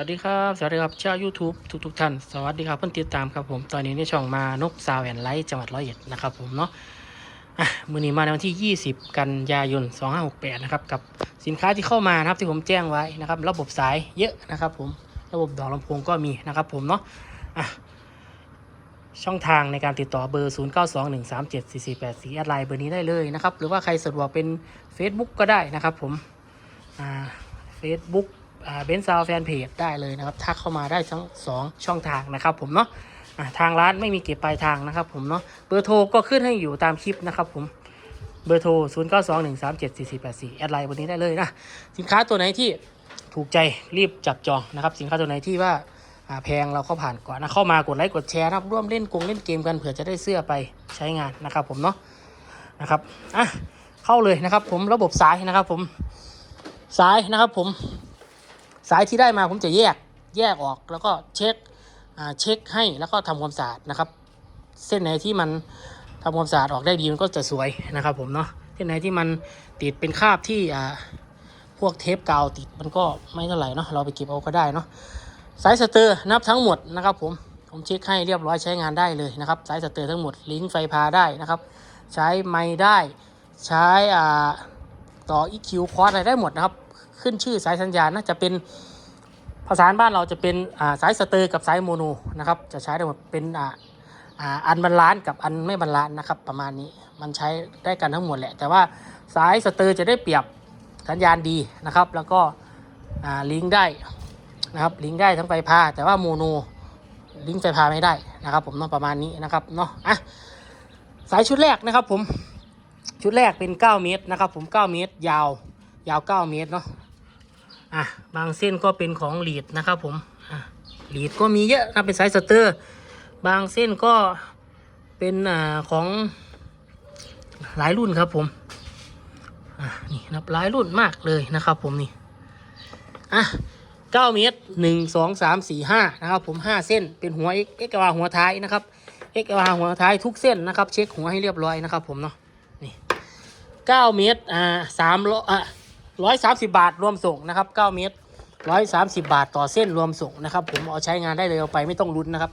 วัสดีครับ สวัสดีครับชาว YouTube ทุกทุกๆท่าน สวัสดีครับเพื่อนติดตามครับผมตอนนี้ในช่องมานกซาวแอนไลท์จังหวัดร้อยเอ็ดนะครับผมเนาะอะมือนี้มาในวันที่ 20 กันยายน 2568 นะครับ กับสินค้าที่เข้ามานะครับที่ผมแจ้งไว้นะครับ ระบบสายเยอะนะครับผมระบบดอกลำโพงก็มีนะครับผมเนาะอะช่องทางในการติดต่อเบอร์ 0921374484แอดไลน์เบอร์นี้ได้เลยนะครับ หรือว่าใครสะดวกเป็น Facebook ก็ได้นะครับผมอ่า Facebook เบนซาวแฟนเพจได้เลยนะครับ ทักเข้ามาได้ทั้ง2ช่องทางนะครับผมเนาะทางร้านไม่มีเก็บปลายทางนะครับผมเนาะเบอร์โทรก็ขึ้นให้อยู่ตามคลิปนะครับผมเบอร์โทร 0 9 2 1 3 7 4 4 8 4 แอดไลน์วันนี้ได้เลยนะ สินค้าตัวไหนที่ถูกใจรีบจับจองนะครับ สินค้าตัวไหนที่ว่าอ่าแพงเราเข้าผ่านก่อนนะเข้ามากดไลค์กดแชร์นะครับ ร่วมเล่นกงเล่นเกมกันเผื่อจะได้เสื้อไปใช้งานนะครับผมเนาะนะครับอะเข้าเลยนะครับผมระบบสายนะครับผมสายนะครับผม สายที่ได้มาผมจะแยกแยกออกแล้วก็เช็คเช็คให้แล้วก็ทำความสะอาดนะครับ เส้นไหนที่มันทำความสะอาดออกได้ดีมันก็จะสวยนะครับ ผมเนาะเส้นไหนที่มันติดเป็นคราบที่พวกเทปกาวติดมันก็ไม่เท่าไหร่เนาะเราไปเก็บเอาก็ได้เนาะสายสเตอร์นับทั้งหมดนะครับ ผมผมเช็คให้เรียบร้อยใช้งานได้เลยนะครับสายสเตอร์ทั้งหมดลิงก์ไฟพาได้นะครับ ใช้ไม้ได้ ใช้อ่า ต่อ EQ คอร์สอะไรได้หมดนะครับ ขึ้นชื่อสายสัญญาณนะจะเป็นภาษาบ้านเราจะเป็นาสายสเตอร์กับสายโมโนนะครับจะใช้ได้หมดเป็นอ,อันบรรลานกับอันไม่บรรลานนะครับประมาณนี้มันใช้ได้กันทั้งหมดแหละ แต่ว่าสายสเตอร์จะได้เปรียบสัญญาณดีนะครับ แล้วก็ลิงก์ได้นะครับลิงก์ได้ทั้งไฟพาแต่ว่าโมโนลิงก์ไฟพาไม่ได้นะครับ ผมเนาะประมาณนี้นะครับเนาะอะสายชุดแรกนะครับผม ชุดแรกเป็น 9 เมตรนะครับผม 9 เมตร ยาว ยาว 9 เมตรเนาะอะบางเส้นก็เป็นของหลีดนะครับผมอะลีดก็มีเยอะนะเป็นสายสเตอร์ บางเส้นก็เป็นอ่าของหลายรุ่นครับผมอะนี่นับหลายรุ่นมากเลยนะครับผมนี่อะ9เมตร1 2 3 4 5นะครับผม5เส้นเป็นหัว X X วาหัวท้ายนะครับ X วาหัวท้ายทุกเส้นนะครับ เช็คหัวให้เรียบร้อยนะครับผมเนาะ 9เมตรอ่า3ร้อยอะร้อยสามสิบาทรวมส่งนะครับเก้าเมตรร้อยสามสิบาทต่อเส้นรวมส่งนะครับ ผมเอาใช้งานได้เลยเอาไปไม่ต้องลุ้นนะครับ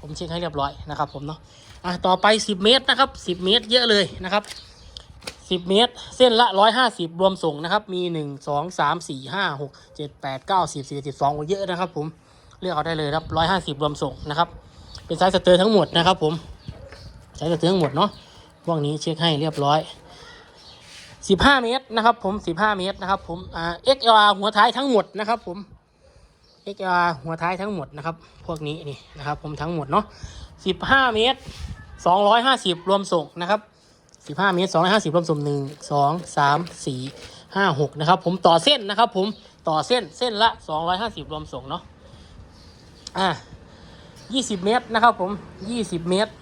ผมเช็คให้เรียบร้อยนะครับ ผมเนาะอะต่อไปสิบเมตรนะครับสิบเมตรเยอะเลยนะครับสิบเมตร เส้นละร้อยห้าสิบรวมส่งนะครับ มีหนึ่งสองสามสี่ห้าหกเจ็ดแปดเก้าสิบสิบสิบสองเยอะนะครับ ผมเลือกเอาได้เลยครับร้อยห้าสิบรวมส่งนะครับ เป็นไซส์สเตอร์ทั้งหมดนะครับ ผมไซส์สเตอร์ทั้งหมดเนาะพวกนี้เช็คให้เรียบร้อย 15 เมตรนะครับ ผม 15 เมตรนะครับ ผมอ่า XLR หัวท้ายทั้งหมดนะครับ ผม XLR หัวท้ายทั้งหมดนะครับ พวกนี้นี่นะครับ ผมทั้งหมดเนาะ15 เมตร 250 รวมส่งนะครับ 15 เมตร 250 รวมส่ง1 2 3 4 5 6นะครับ ผมต่อเส้นนะครับ ผมต่อเส้นเส้นละ 250 รวมส่งเนาะอ่า20 เมตรนะครับ ผม 20 เมตร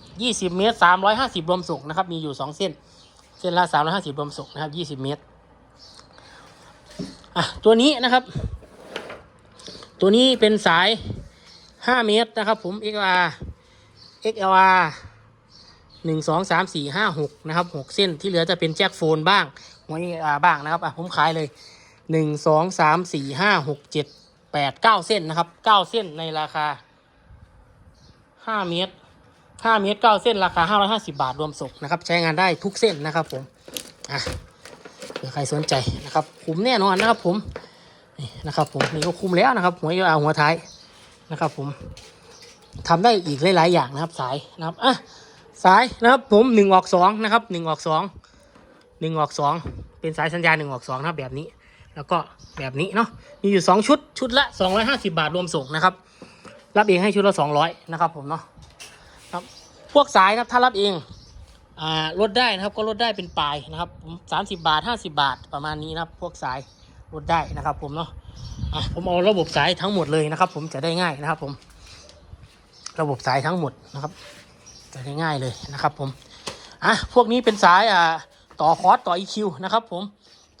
20 เมตร 350 รวมส่งนะครับ มีอยู่ 2 เส้น เส้นละสามร้อยห้าสิบรวมส่งนะครับยี่สิบเมตรอะตัวนี้นะครับ ตัวนี้เป็นสายห้าเมตรนะครับผม XLR XLR หนึ่งสองสามสี่ห้าหกนะครับหกเส้นที่เหลือจะเป็นแจ็คโฟนบ้างหัว XLR บ้างนะครับอะผมขายเลยหนึ่งสองสามสี่ห้าหกเจ็ดแปดเก้าเส้นนะครับเก้าเส้นในราคาห้าเมตร ห้าเมตรเก้าเส้นราคาห้าร้อยห้าสิบาทรวมส่งนะครับ ใช้งานได้ทุกเส้นนะครับผมอะเผื่อใครสนใจนะครับคุ้มแน่นอนนะครับผมนี่นะครับผมนี่ก็คุ้มแล้วนะครับหัวเอาหัวท้ายนะครับผมทำได้อีกหลายๆอย่างนะครับ สายนะครับอะสายนะครับผมหนึ่งออกสองนะครับหนึ่งออกสองหนึ่งออกสองเป็นสายสัญญาณหนึ่งออกสองนะครับแบบนี้ แล้วก็แบบนี้เนาะมีอยู่สองชุดชุดละสองร้อยห้าสิบาทรวมส่งนะครับ รับเองให้ชุดละสองร้อยนะครับผมเนาะ พวกสายครับถ้ารับเองอ่าลดได้นะครับก็ลดได้เป็นปลายนะครับสามสิบาทห้าสิบาทประมาณนี้นะครับ พวกสายลดได้นะครับ ผมเนาะอะผมเอาระบบสายทั้งหมดเลยนะครับ ผมจะได้ง่ายนะครับ ผม ระบบสายทั้งหมดนะครับ จะได้ง่ายเลยนะครับ ผมอะพวกนี้เป็นสายอ่าต่อคอร์สต่อ EQ นะครับ ผม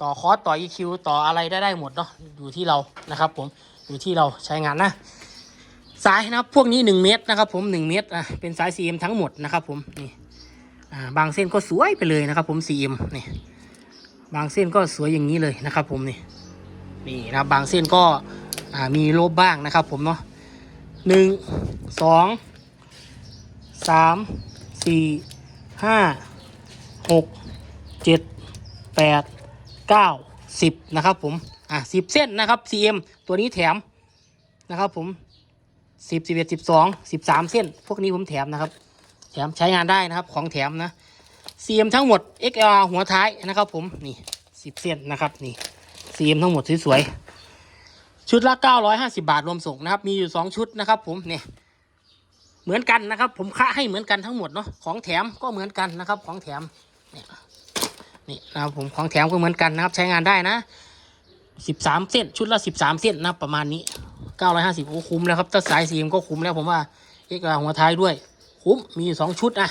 ต่อคอร์สต่อ EQ ต่ออะไรได้ได้หมดเนาะอยู่ที่เรานะครับ ผมอยู่ที่เราใช้งานนะ สายนะครับพวกนี้ 1 เมตรนะครับ ผม1เมตรอะเป็นสาย CM ทั้งหมดนะครับ ผมนี่อ่าบางเส้นก็สวยไปเลยนะครับ ผม CM นี่บางเส้นก็สวยอย่างนี้เลยนะครับ ผมนี่นี่นะครับบางเส้นก็อ่ามีลบบ้างนะครับ ผมเนาะหนึ่งสองสามสี่ห้าหกเจ็ดแปดเก้าสิบนะครับ ผมอะสิบเส้นนะครับ CM ตัวนี้แถมนะครับ ผม สิบสิบเอ็ดสิบสองสิบสามเส้น พวกนี้ผมแถมนะครับ แถมใช้งานได้นะครับ ของแถมนะ CM ทั้งหมด XLR หัวท้ายนะครับผมนี่สิบเส้นนะครับนี่ CM ทั้งหมดสวยๆชุดละ950บาทรวมส่งนะครับ มีอยู่2ชุดนะครับ ผมเนี่ยเหมือนกันนะครับ ผมค่าให้เหมือนกันทั้งหมดเนาะของแถมก็เหมือนกันนะครับ ของแถมเนี่ยนี่นะครับผมของแถมก็เหมือนกันนะครับ ใช้งานได้นะ13เส้นชุดละ13เส้นนะประมาณนี้ 950โอ้คุ้มแล้วครับถ้าสาย CM ก็คุ้มแล้วผมว่า XLR หัวท้ายด้วย คุ้มมีอยู่สองชุดอะ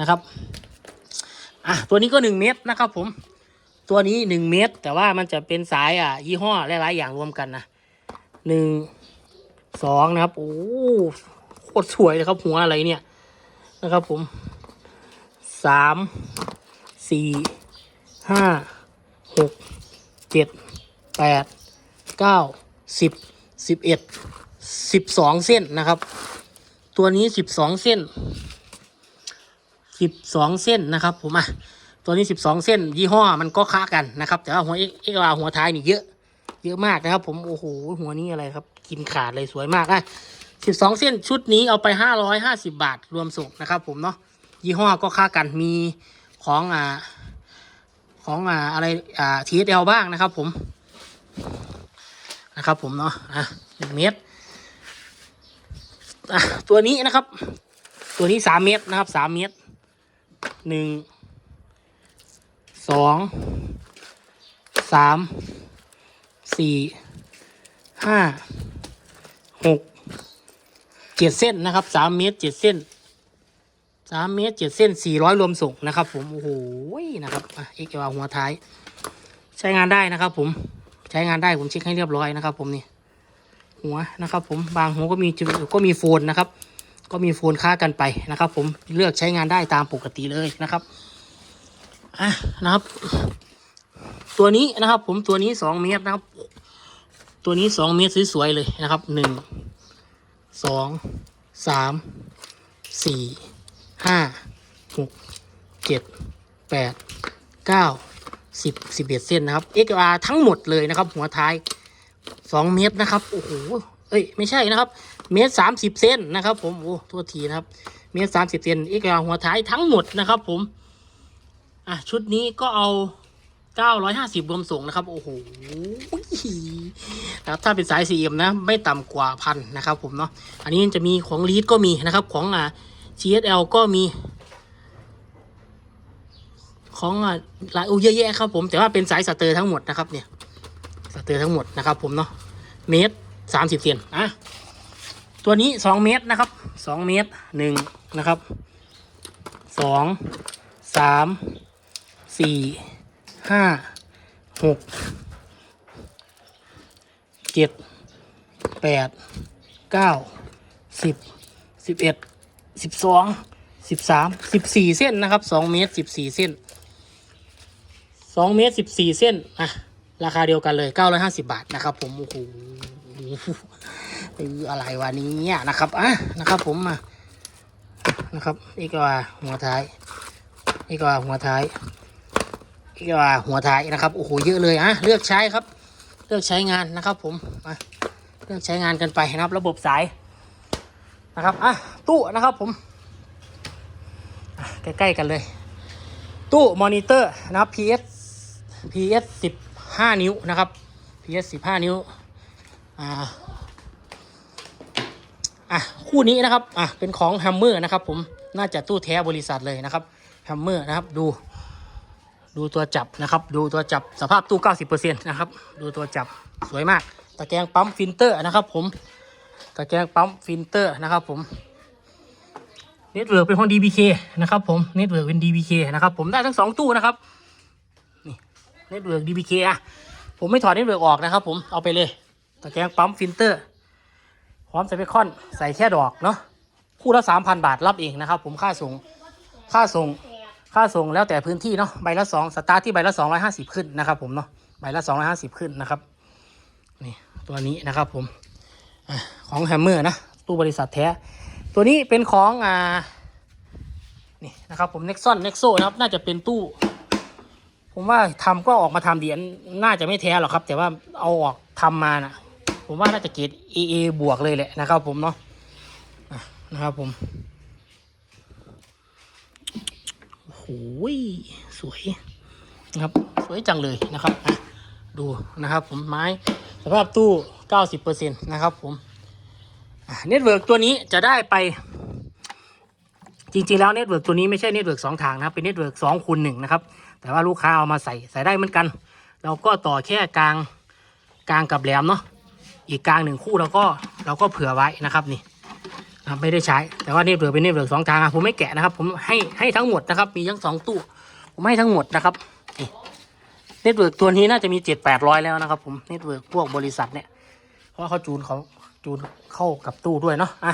นะครับอะตัวนี้ก็หนึ่งเมตรนะครับผมตัวนี้หนึ่งเมตร แต่ว่ามันจะเป็นสายอะยี่ห้อหลายๆอย่างรวมกันนะหนึ่งสองนะครับโอ้โคตรสวยเลยครับหัวอะไรเนี่ยนะครับผมสามสี่ห้าหกเจ็ดแปดเก้าสิบ สิบเอ็ดสิบสองเส้นนะครับ ตัวนี้สิบสองเส้นสิบสองเส้นนะครับผมอะตัวนี้สิบสองเส้น ยี่ห้อมันก็ค้ากันนะครับ แต่ว่าหัวเอ็กอาหัวท้ายนี่เยอะ เยอะมากนะครับ ผมโอ้โหหัวนี้อะไรครับ กินขาดเลยสวยมากอะสิบสองเส้นชุดนี้เอาไปห้าร้อยห้าสิบาทรวมส่งนะครับ ผมเนาะยี่ห้อก็ค้ากันมีของอ่าของอ่าอะไรอ่าทีเอลบ้างนะครับ ผม นะครับ ผมเนาะอะหนึ่งเมตรอะตัวนี้นะครับ ตัวนี้สามเมตรนะครับสามเมตรหนึ่งสองสามสี่ห้าหกเจ็ดเส้นนะครับสามเมตรเจ็ดเส้นสามเมตรเจ็ดเส้นสี่ร้อยรวมส่งนะครับ ผมโอ้โหนะครับอะเอ็กวาหัวท้าย ใช้งานได้นะครับ ผม ช้งานได้ผมเช็คให้เรียบร้อยนะครับ ผมนี่หัวนะครับ ผมบางหัวก็มีก็มีโฟนนะครับ ก็มีโฟนค่ากันไปนะครับ ผมเลือกใช้งานได้ตามปกติเลยนะครับอะนะครับ ตัวนี้นะครับ ผมตัวนี้สองเมตรนะครับ ตัวนี้สองเมตรสวยๆเลยนะครับหนึ่งสองสามสี่ห้าหกเจ็ดแปดเก้า สิบสิบเอ็ดเส้นนะครับ XR ทั้งหมดเลยนะครับ หัวท้ายสองเมตรนะครับโอ้โหเอ้ยไม่ใช่นะครับ เมตรสามสิบเซนนะครับ ผมโอ้โทษทีนะครับ เมตรสามสิบเซนอีกอย่างหัวท้ายทั้งหมดนะครับ ผมอะชุดนี้ก็เอาเก้าร้อยห้าสิบรวมส่งนะครับ โอ้โหแล้วถ้าเป็นสาย 4M นะ ไม่ต่ำกว่าพันนะครับผมเนาะอันนี้จะมีของลีดก็มีนะครับ ของอ่า GSL ก็มี ของหลายอูเยอะแยะครับผมแต่ว่าเป็นสายสเตอร์ทั้งหมดนะครับเนี่ยสเตอร์ทั้งหมดนะครับผมเนาะเมตรสามสิบเซนอะตัวนี้สองเมตรนะครับสองเมตรหนึ่งนะครับสองสามสี่ห้าหกเจ็ดแปดเก้าสิบสิบเอ็ดสิบสองสิบสามสิบสี่เส้นนะครับสองเมตรสิบสี่เส้น สองเมตรสิบสี่เส้นอะราคาเดียวกันเลยเก้าร้อยห้าสิบาทนะครับผมโอ้โหออะไรวะเนี้นะครับอะนะครับ ผมมานะครับนี่ก็ว่าหัวท้ายนี่ก็ว่าหัวท้ายนี่ก็ว่าหัวท้ายนะครับโอ้โหเยอะเลยอะเลือกใช้ครับ เลือกใช้งานนะครับ ผมมาเลือกใช้งานกันไปนะครับ ระบบสายนะครับอะตู้นะครับผมใกล้ๆกันเลย ตู้มอนิเตอร์นะครับ PS PS สิบห้านิ้วนะครับ PS สิบห้านิ้ว อ่า อะ คู่นี้นะครับ อะ เป็นของแฮมเมอร์นะครับ ผม น่าจะตู้แท้บริษัทเลยนะครับแฮมเมอร์นะครับ ดู ดูตัวจับนะครับ ดูตัวจับ สภาพตู้ 90%นะครับ ดูตัวจับ สวยมาก ตะแกรงปั๊มฟิลเตอร์นะครับผม ตะแกรงปั๊มฟิลเตอร์นะครับผมเน็ตเวิร์กเป็นของ DBK นะครับผม เน็ตเวิร์กเป็น DBK นะครับผม ได้ทั้งสองตู้นะครับ เน็ตเวิร์ก DBK อะ ผมไม่ถอดเน็ตเวิร์กออกนะครับ ผมเอาไปเลยตะแกรงปั๊มฟิลเตอร์พร้อมใส่เบคอนใส่แค่ดอกเนาะคู่ละสามพันบาทรับเองนะครับ ผมค่าส่งค่าส่งค่าส่งแล้วแต่พื้นที่เนาะใบละสองสตาร์ทที่ใบละสองร้อยห้าสิบขึ้นนะครับ ผมเนาะใบละสองร้อยห้าสิบขึ้นนะครับนี่ตัวนี้นะครับผมอของแฮมเมอร์นะตู้บริษัทแท้ ตัวนี้เป็นของอ่านี่นะครับผม Nexon Nexo นะครับน่าจะเป็นตู้ ผมว่าทำก็ออกมาทำดีน่าจะไม่แท้หรอกครับ แต่ว่าเอาออกทำมานะผมว่าน่าจะเกรด AA บวกเลยแหละนะครับ ผมเนาะนะครับผมโอ้โหสวยนะครับ สวยจังเลยนะครับดูนะครับ ผมไม้สภาพตู้ 90%นะครับ ผมเน็ตเวิร์กตัวนี้จะได้ไปจริงๆแล้วเน็ตเวิร์กตัวนี้ไม่ใช่เน็ตเวิร์กสองทางนะครับเป็นเน็ตเวิร์กสองคูณหนึ่งนะครับ แต่ว่าลูกค้าเอามาใส่ใส่ได้เหมือนกัน เราก็ต่อแค่กลางกลางกับแหลมเนาะอีกกลางหนึ่งคู่เราก็เราก็เผื่อไว้นะครับนี่นะไม่ได้ใช้ แต่ว่าน็ตเวิร์กเป็นเน็ตเวิร์กสองทางผมไม่แกะนะครับ ผมให้ให้ทั้งหมดนะครับ มีทั้งสองตู้ผมให้ทั้งหมดนะครับนี่เน็ตเวิร์กตัวนี้น่าจะมีเจ็ดแปดร้อยแล้วนะครับ ผมเน็ตเวิร์กพวกบริษัทเนี่ยเพราะเขาจูนเขาจูนเข้ากับตู้ด้วยเนาะอะ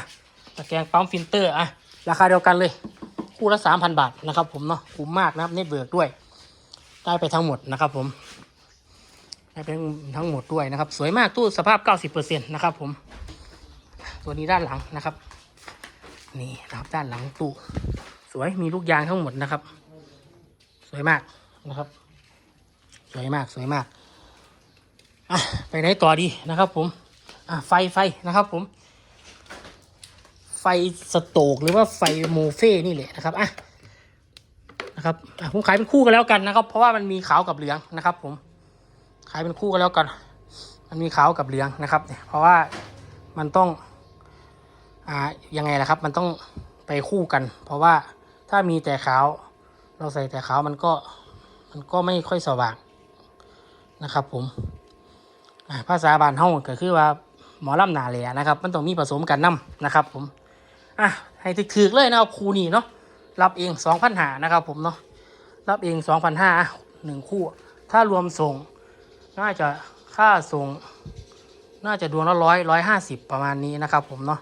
ตะแกรงปั๊มฟิลเตอร์อะราคาเดียวกันเลย คู่ละสามพันบาทนะครับ ผมเนาะคุ้มมากนะครับเน็ตเวิร์กด้วย ได้ไปทั้งหมดนะครับผมได้ไปทั้งหมดด้วยนะครับ สวยมากตู้สภาพ 90%นะครับผม ตัวนี้ด้านหลังนะครับ นี่นะครับด้านหลังตู้สวยมีลูกยางทั้งหมดนะครับ สวยมากนะครับ สวยมากสวยมากอะไปไหนต่อดีนะครับ ผมอะไฟไฟนะครับ ผม ไฟสโตกหรือว่าไฟโมเฟ่นี่แหละนะครับอะ นะครับผมขายเป็นคู่กันแล้วกันนะครับ เพราะว่ามันมีขาวกับเหลืองนะครับ ผมขายเป็นคู่กันแล้วกัน มันมีขาวกับเหลืองนะครับเนี่ยเพราะว่ามันต้องอ่ายังไงล่ะครับ มันต้องไปคู่กัน เพราะว่าถ้ามีแต่ขาว เราใส่แต่ขาวมันก็มันก็ไม่ค่อยสว่างนะครับ ผมภาษาบานเฮาก็คือว่าหมอลำหนาแหลนะครับ มันต้องมีผสมกันน้ำนะครับ ผมอะให้ถึกๆเลยนะครับครูนี่เนาะ รับเองสองพันหานะครับผมเนาะรับเองสองพันห้าหนึ่งคู่ ถ้ารวมส่ง น่าจะค่าส่ง น่าจะดวงละร้อยร้อยห้าสิบประมาณนี้นะครับผมเนาะ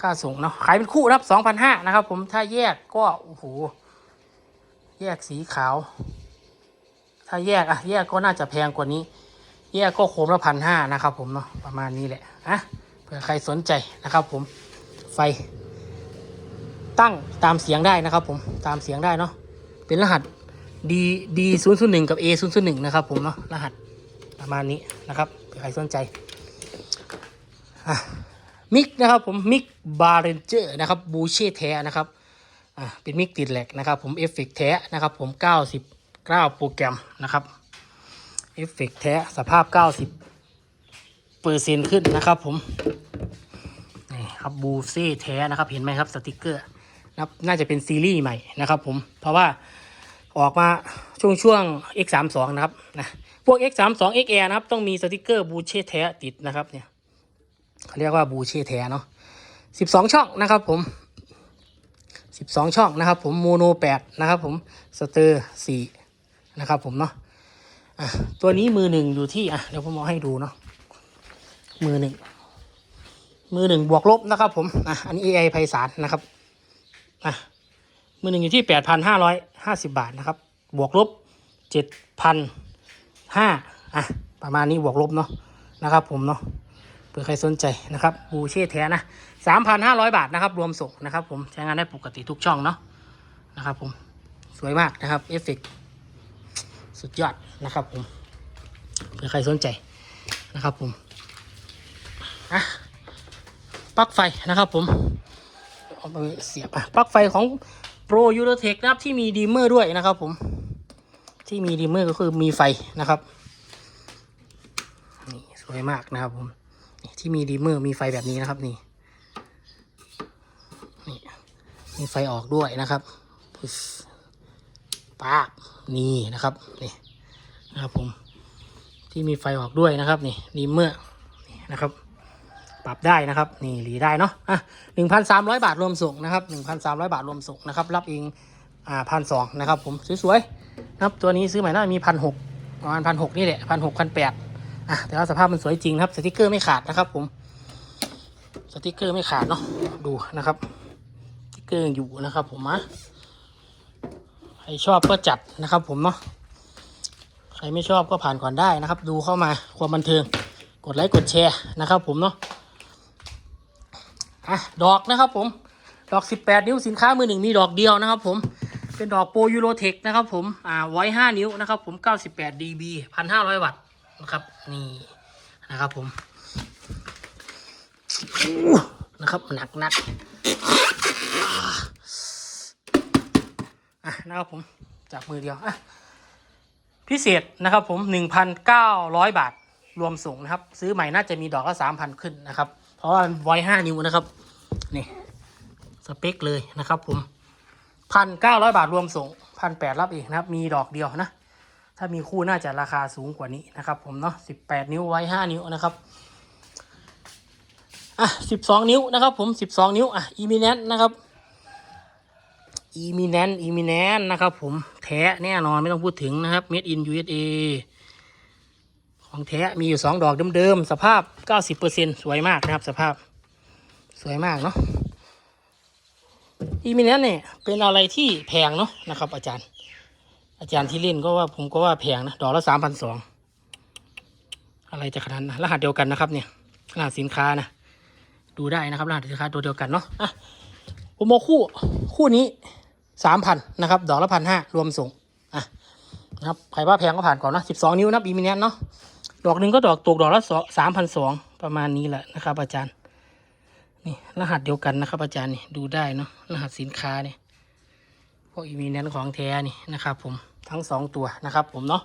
ค่าส่งเนาะขายเป็นคู่รับสองพันห้านะครับผมถ้าแยกก็โอ้โหแยกสีขาว ถ้าแยกอะแยกก็น่าจะแพงกว่านี้ แยกก็โคมละพันห้านะครับผมเนาะประมาณนี้แหละอะเผื่อใครสนใจนะครับผมไฟ ตั้งตามเสียงได้นะครับผมตามเสียงได้เนาะเป็นรหัส D D 0 0 1กับ A 0 0 1นะครับผมเนาะรหัสประมาณนี้นะครับใครสนใจอะมิกนะครับผมมิกบาร์เรนเจอร์นะครับบูเช่แท้นะครับอะเป็นมิกติดแหลกนะครับผมเอฟเฟกแท้นะครับผม 99 โปรแกรมนะครับเอฟเฟกแท้สภาพ 90เปอร์เซ็นต์ขึ้นนะครับผมนี่ครับบูเซ่แท้นะครับเห็นไหมครับสติกเกอร์ นะครับน่าจะเป็นซีรีส์ใหม่นะครับผมเพราะว่าออกมาช่วงช่วง X32 นะครับนะพวก X32 XR นะครับต้องมีสติกเกอร์บูเช่แท้ติดนะครับเนี่ยเขาเรียกว่าบูเช่แท้เนาะ12 ช่องนะครับผม 12 ช่องนะครับผมโมโน8นะครับผมสเตอร์4นะครับผมเนาะอะตัวนี้มือหนึ่งอยู่ที่อะเดี๋ยวผมเอาให้ดูเนาะมือหนึ่งมือหนึ่งบวกลบนะครับผมอะอันนี้ AI ไพศาลนะครับ อะมือหนึ่งอยู่ที่แปดพันห้าร้อยห้าสิบาทนะครับ บวกลบเจ็ดพันห้าอะ ประมาณนี้บวกลบเนาะนะครับ ผมเนาะเผื่อใครสนใจนะครับบูเช่แท้นะสามพันห้าร้อยบาทนะครับ รวมส่งนะครับ ผมใช้งานได้ปกติทุกช่องเนาะนะครับผมสวยมากนะครับเอฟเฟกสุดยอดนะครับผมเผื่อใครสนใจนะครับผมอะปลั๊กไฟนะครับผม เอาไปเสียบอะปลั๊กไฟของ Pro u r o t e c h นะครับที่มีดีมเมอร์ด้วยนะครับผม ที่มีดีมเมอร์ก็คือมีไฟนะครับนี่สวยมากนะครับผมที่มีดีมเมอร์มีไฟแบบนี้นะครับนี่นี่มีไฟออกด้วยนะครับปึ๊บปากนี่นะครับนี่นะครับผมที่มีไฟออกด้วยนะครับนี่ดีมเมอร์นี่นะครับ ปรับได้นะครับ นี่หลีได้เนาะอะหนึ่งพันสามร้อยบาทรวมส่งนะครับหนึ่งพันสามร้อยบาทรวมส่งนะครับ รับเองอ่าพันสองนะครับ ผมสวยๆนะครับตัวนี้ซื้อใหม่น่าจะมีพันหกประมาณพันหกนี่แหละพันหกพันแปดอะแต่ว่าสภาพมันสวยจริงนะครับสติกเกอร์ไม่ขาดนะครับ ผมสติกเกอร์ไม่ขาดเนาะดูนะครับสติกเกอร์อยู่นะครับ ผมนะใครชอบก็จัดนะครับ ผมเนาะใครไม่ชอบก็ผ่านก่อนได้นะครับ ดูเข้ามาความบันเทิงกดไลค์กดแชร์นะครับ ผมเนาะ อะดอกนะครับผมดอก 18 นิ้วสินค้ามือหนึ่งมีดอกเดียวนะครับผมเป็นดอกโปรยูโรเทคนะครับผมอ่าไว้5นิ้วนะครับผม 98 dB 1,500 วัตต์นะครับนี่นะครับผมนะครับหนักหนักอะนะครับผมจากมือเดียวอะพิเศษนะครับผม 1,900 บาทรวมส่งนะครับ ซื้อใหม่น่าจะมีดอกละ3,000 ขึ้นนะครับ ราะว่าไว้5นิ้วนะครับนี่สเปคเลยนะครับ ผม1,900บาทรวมส่ง1,800รับเองนะครับ มีดอกเดียวนะ ถ้ามีคู่น่าจะราคาสูงกว่านี้นะครับ ผมเนาะ18นิ้วไว้5นิ้วนะครับอะ12นิ้วนะครับ ผม12นิ้วอะอีมิเนนนะครับอีมิเนนอีมิเนนนะครับ ผมแท้แน่นอนไม่ต้องพูดถึงนะครับ made in USA ของแท้มีอยู่2ดอกเดิมๆสภาพ90%สวยมากนะครับ สภาพสวยมากเนาะอีมิเนนเนี่ยเป็นอะไรที่แพงเนาะนะครับ อาจารย์ อาจารย์ที่เล่นก็ว่าผมก็ว่าแพงนะดอกละสามพันสองอะไรจะขนาดนั้นรหัสเดียวกันนะครับเนี่ยรหัสสินค้านะดูได้นะครับรหัสสินค้าตัวเดียวกันเนาะอะผมเอาคู่คู่นี้สามพันนะครับ ดอกละพันห้ารวมส่งอะนะครับใครว่าแพงก็ผ่านก่อนนะสิบสองนิ้วนะอีมิเนนเนาะ ดอกหนึ่งก็ดอกตกดอกละสามพันสองประมาณนี้แหละนะครับ อาจารย์ นี่รหัสเดียวกันนะครับ อาจารย์นี่ดูได้เนาะรหัสสินค้าเนี่ยพวกอีมีแนนของแท้นี่นะครับผมทั้งสองตัวนะครับ ผมเนาะ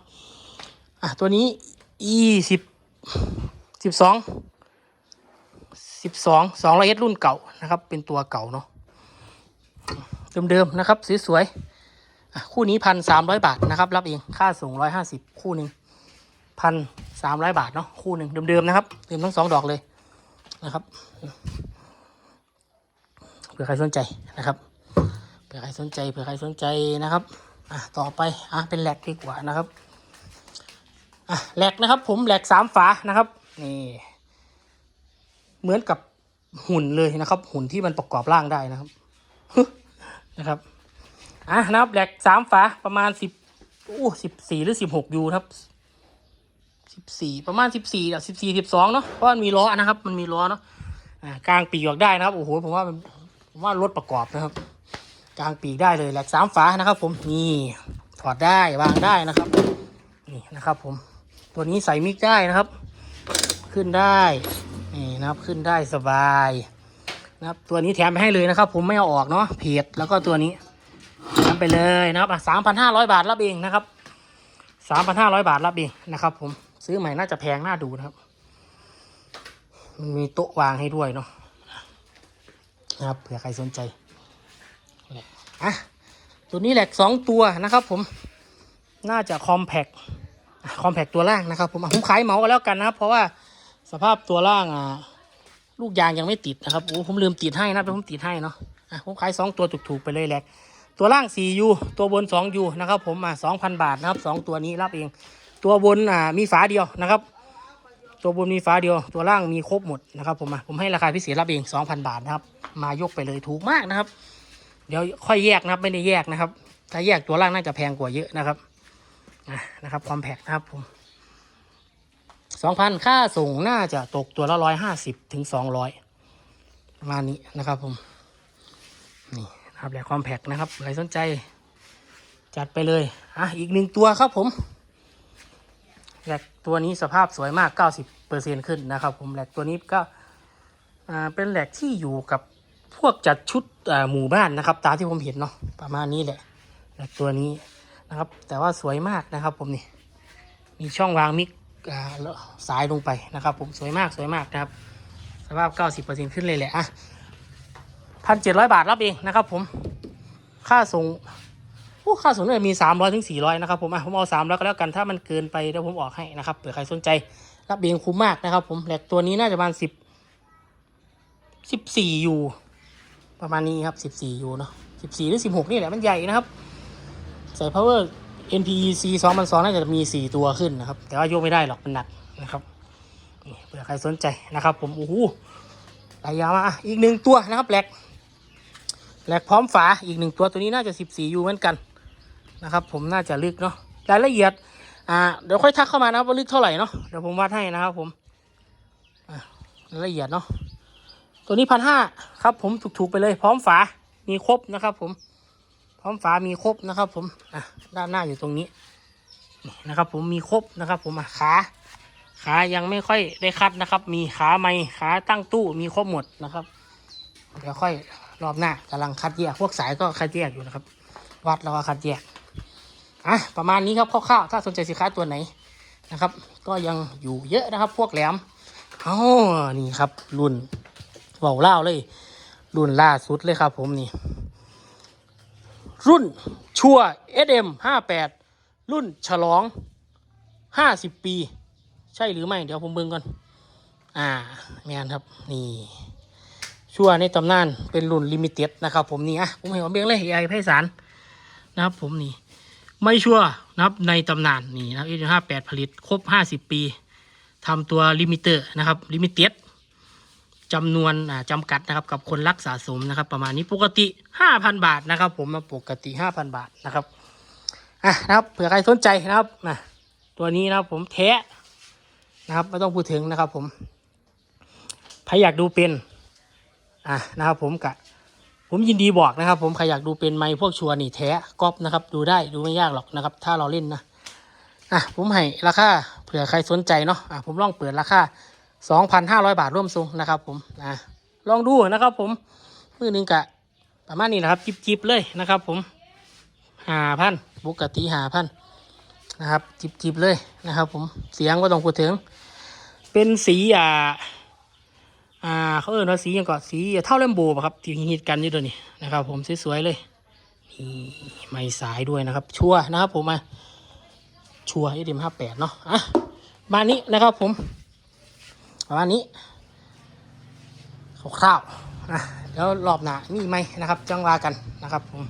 อะตัวนี้ e สิบสิบสองสิบสองสองร้อยเอรุ่นเก่านะครับ เป็นตัวเก่าเนาะเดิมๆนะครับสวยๆคู่นี้พันสามร้อยบาทนะครับ รับเองค่าส่งร้อยห้าสิบคู่หนึ่ง พันสามร้อยบาทเนาะคู่หนึ่งเดิมๆนะครับเดิมทั้งสองดอกเลยนะครับเผื่อใครสนใจนะครับเผื่อใครสนใจเผื่อใครสนใจนะครับอะต่อไปอะเป็นแหลกดีกว่านะครับอะแหลกนะครับ ผมแหลกสามฝานะครับนี่เหมือนกับหุ่นเลยนะครับ หุ่นที่มันประกอบร่างได้นะครับนะครับอะนะครับแหลกสามฝาประมาณสิบอู้สิบสี่หรือสิบหกยูครับ สิบสี่ประมาณสิบสี่สิบสี่สิบสองเนาะเพราะมันมีล้อนะครับ มันมีล้อเนาะอ่ากลางปีกออกได้นะครับโอ้โหผมว่าผมว่ารถประกอบนะครับ กลางปีกได้เลยแหลกสามฝานะครับ ผมนี่ถอดได้วางได้นะครับ นี่นะครับ ผมตัวนี้ใส่มิกได้นะครับ ขึ้นได้นี่นะครับขึ้นได้สบายนะครับตัวนี้แถมไปให้เลยนะครับ ผมไม่เอาออกเนาะเพจแล้วก็ตัวนี้แถมไปเลยนะครับสามพันห้าร้อยบาทรับเองนะครับสามพันห้าร้อยบาทรับเองนะครับผม ซื้อใหม่น่าจะแพงน่าดูนะครับ มันมีโต๊ะวางให้ด้วยเนาะนะครับเผื่อใครสนใจอะตัวนี้แหลกสองตัวนะครับ ผมน่าจะคอมแพคคอมแพคตัวล่างนะครับผมผมขายเหมากันแล้วกันนะครับ เพราะว่าสภาพตัวล่างอะลูกยางยังไม่ติดนะครับโอ้ผมลืมติดให้นะผมติดให้เนาะอะผมขายสองตัวถูกๆไปเลยแหลกตัวล่าง 4U ตัวบน 2U นะครับผมอะ2,000 บาทนะครับสองตัวนี้รับเอง ตัวบนอะมีฝาเดียวนะครับ ตัวบนมีฟ้าเดียว ตัวล่างมีครบหมดนะครับ ผมผมให้ราคาพิเศษรับเอง2,000บาทนะครับ มายกไปเลยถูกมากนะครับ เดี๋ยวค่อยแยกนะครับไม่ได้แยกนะครับ ถ้าแยกตัวล่างน่าจะแพงกว่าเยอะนะครับอะนะครับความแพกนะครับผม2,000ค่าส่งน่าจะตกตัวละ150ถึง200ประมาณนี้นะครับผมนี่นะครับแหลกความแพกนะครับใครสนใจ จัดไปเลยอะอีกหนึ่งตัวครับผม แหลกตัวนี้สภาพสวยมาก 90%ขึ้นนะครับ ผมแหลกตัวนี้ก็เป็นแหลกที่อยู่กับพวกจัดชุดหมู่บ้านนะครับ ตามที่ผมเห็นเนาะประมาณนี้แหละแหลกตัวนี้นะครับ แต่ว่าสวยมากนะครับ ผมนี่มีช่องวางมิกสายลงไปนะครับ ผมสวยมากสวยมากนะครับ สภาพ 90%ขึ้นเลยแหละอะพันเจ็ดร้อยบาทรับเองนะครับ ผมค่าส่ง อ้ค่าส่งเนี่ยมี 300ถึง400 นะครับผมอะผมเอา300ก็แล้วกันถ้ามันเกินไปเดี๋ยวผมออกให้นะครับเผื่อใครสนใจรับเองคุ้มมากนะครับ ผมแหลกตัวนี้น่าจะประมาณ10 14อยู่ประมาณนี้ครับ 14อยู่เนาะ14 หรือ 16 นี่แหละมันใหญ่นะครับ ใส่ power NPEC 2002น่าจะมี 4 ตัวขึ้นนะครับ แต่ว่าโยกไม่ได้หรอกมันหนักนะครับนี่เผื่อใครสนใจนะครับ ผมโอ้โหหลายยาวมาอีกหนึ่งตัวนะครับแหลกแหลกพร้อมฝาอีกหนึ่งตัวตัวนี้น่าจะ 14อยู่เหมือนกัน นะครับ ผมน่าจะลึกเนาะรายละเอียด อ่า เดี๋ยวค่อยทักเข้ามานะครับว่าลึกเท่าไหร่เนาะเดี๋ยวผมวัดให้นะครับผมอะละเอียดเนาะตัวนี้พันห้าครับ ผมถูกๆไปเลย พร้อมฝามีครบนะครับ ผม พร้อมฝามีครบนะครับ ผมอะด้านหน้าอยู่ตรงนี้นะครับ ผมมีครบนะครับ ผมอะขาขายังไม่ค่อยได้คัดนะครับ มีขาไม้ขาตั้งตู้มีครบหมดนะครับ เดี๋ยวค่อยรอบหน้ากำลังคัดแยกพวกสายก็คัดแยกอยู่นะครับ วัดแล้วก็คัดแยก อะประมาณนี้ครับคร่าวๆถ้าสนใจสินค้าตัวไหนนะครับ ก็ยังอยู่เยอะนะครับ พวกแหลมอ๋อนี่ครับรุ่นเบาเล่าเลย รุ่นล่าสุดเลยครับ ผมนี่ รุ่นชัว SM 58รุ่นฉลอง50ปี ใช่หรือไม่ เดี๋ยวผมเบิ่งก่อน อ่าแมนครับ นี่ชัวในตำนานเป็นรุ่นลิมิเต็ดนะครับ ผมนี่อะผมเห็นว่าเบี้ยงเลยไอไพศาลนะครับ ผมนี่ ไม่ชัวร์นะครับในตำนานนี่นะครับเอห้าแปดผลิตครบห้าสิบปีทำตัวลิมิเตอร์นะครับลิมิเต็ดจำนวนจำกัดนะครับกับคนรักสะสมนะครับ ประมาณนี้ปกติห้าพันบาทนะครับ ผมมาปกติห้าพันบาทนะครับอะนะครับเผื่อใครสนใจนะครับนะตัวนี้นะครับผมแท้นะครับไม่ต้องพูดถึงนะครับผมใครอยากดูเป็นอะนะครับผมกะ ผมยินดีบอกนะครับ ผมใครอยากดูเป็นไม้พวกชัวร์นี่แท้ก๊อปนะครับ ดูได้ดูไม่ยากหรอกนะครับ ถ้าเราเล่นนะอะผมให้ราคาเผื่อใครสนใจเนาะอะผมลองเปิดราคา2,500 บาทร่วมทรงนะครับ ผมอะลองดูนะครับ ผมมือหนึ่งกะประมาณนี้นะครับจิบๆเลยนะครับ ผมหาพันปกติหาพันนะครับจิบๆเลยนะครับ ผมเสียงก็ต้องพูดถึง เป็นสีอ่า อ่าเขาเอิ้นว่าสียังก่อนสีเท่าเล่มโบป่ะครับที่ฮิตกันอยู่ตัวนี้นะครับ ผมสวยๆเลยนี่ไม่สายด้วยนะครับ ชัวนะครับผมมาชัวร์เอดีมห้าแปดเนาะอะมานี้นะครับผมมาณนี้คร่าวๆนะแล้วรอบหน้ามีไหมนะครับ จังว่ากันนะครับผม